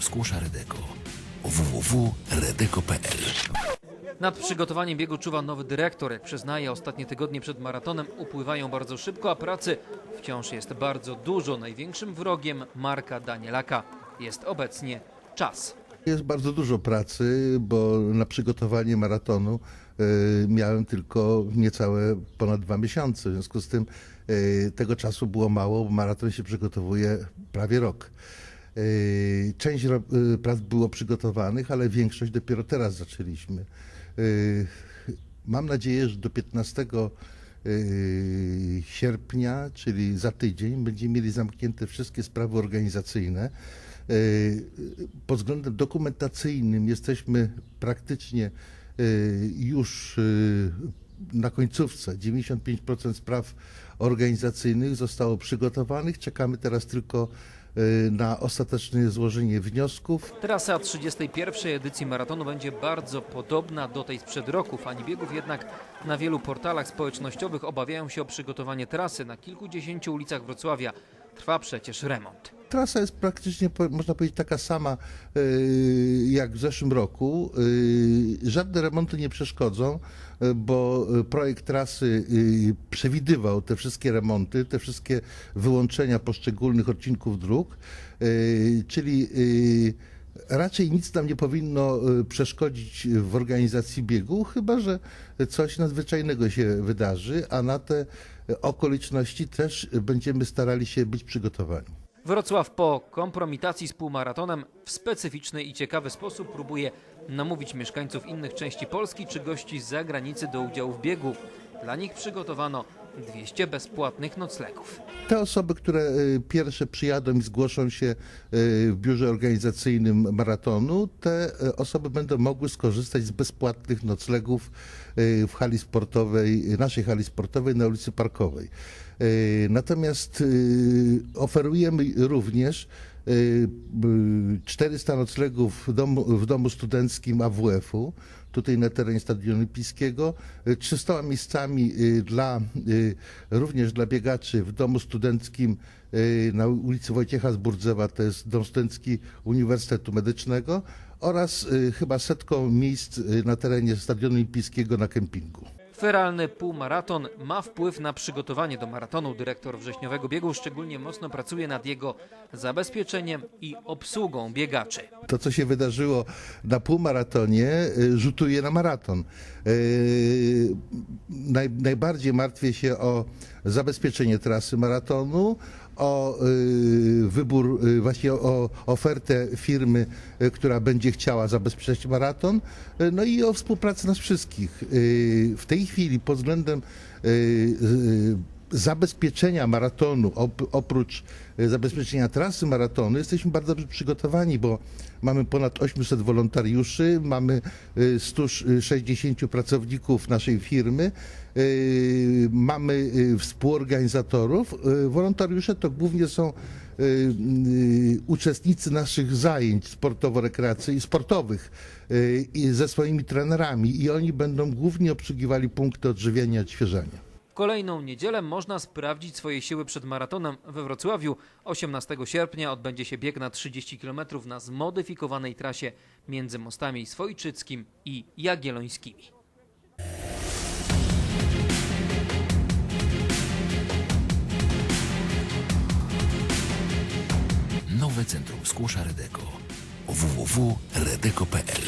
Skłosza Redeko. www.redeko.pl Nad przygotowaniem biegu czuwa nowy dyrektor. Jak przyznaje, ostatnie tygodnie przed maratonem upływają bardzo szybko, a pracy wciąż jest bardzo dużo. Największym wrogiem Marka Danielaka jest obecnie czas. Jest bardzo dużo pracy, bo na przygotowanie maratonu y, miałem tylko niecałe ponad dwa miesiące. W związku z tym y, tego czasu było mało, bo maraton się przygotowuje prawie rok. Y, Część ro- y, prac było przygotowanych, ale większość dopiero teraz zaczęliśmy. Y, Mam nadzieję, że do 15 y, sierpnia, czyli za tydzień, będziemy mieli zamknięte wszystkie sprawy organizacyjne. Pod względem dokumentacyjnym jesteśmy praktycznie już na końcówce. 95% spraw organizacyjnych zostało przygotowanych. Czekamy teraz tylko na ostateczne złożenie wniosków. Trasa 31. edycji maratonu będzie bardzo podobna do tej sprzed roku. Fani biegów jednak na wielu portalach społecznościowych obawiają się o przygotowanie trasy. Na kilkudziesięciu ulicach Wrocławia trwa przecież remont. Trasa jest praktycznie, można powiedzieć, taka sama y, jak w zeszłym roku. Y, Żadne remonty nie przeszkodzą, y, bo projekt trasy przewidywał te wszystkie remonty, te wszystkie wyłączenia poszczególnych odcinków dróg, czyli raczej nic nam nie powinno przeszkodzić w organizacji biegu, chyba że coś nadzwyczajnego się wydarzy, a na te okoliczności też będziemy starali się być przygotowani. Wrocław po kompromitacji z półmaratonem w specyficzny i ciekawy sposób próbuje namówić mieszkańców innych części Polski czy gości z zagranicy do udziału w biegu. Dla nich przygotowano 200 bezpłatnych noclegów. Te osoby, które y, pierwsze przyjadą i zgłoszą się y, w biurze organizacyjnym maratonu, te y, osoby będą mogły skorzystać z bezpłatnych noclegów w hali sportowej, naszej hali sportowej na ulicy Parkowej. Natomiast oferujemy również 400 noclegów w domu, w domu studenckim AWF-u, tutaj na terenie Stadionu Olimpijskiego, y, 300 miejscami y, dla, y, również dla biegaczy w domu studenckim y, na ulicy Wojciecha Zburdzewa, to jest dom studencki Uniwersytetu Medycznego oraz y, chyba setką miejsc y, na terenie Stadionu Olimpijskiego na kempingu. Feralny półmaraton ma wpływ na przygotowanie do maratonu. Dyrektor wrześniowego biegu szczególnie mocno pracuje nad jego zabezpieczeniem i obsługą biegaczy. To, co się wydarzyło na półmaratonie, y, rzutuje na maraton. Y, Naj, najbardziej martwię się o zabezpieczenie trasy maratonu, o y, wybór, właśnie o ofertę firmy, która będzie chciała zabezpieczyć maraton, no i o współpracę nas wszystkich. W tej chwili pod względem zabezpieczenia maratonu, op- oprócz e, zabezpieczenia trasy maratonu, jesteśmy bardzo dobrze przygotowani, bo mamy ponad 800 wolontariuszy, mamy e, 160 pracowników naszej firmy, e, mamy współorganizatorów. Wolontariusze to głównie są uczestnicy naszych zajęć sportowo-rekreacyjnych, sportowych ze swoimi trenerami i oni będą głównie obsługiwali punkty odżywiania i odświeżania. Kolejną niedzielę można sprawdzić swoje siły przed maratonem we Wrocławiu. 18 sierpnia odbędzie się bieg na 30 km na zmodyfikowanej trasie między mostami Swojczyckim i Jagiellońskimi. Nowe Centrum Skłosza Redeko. www.redeko.pl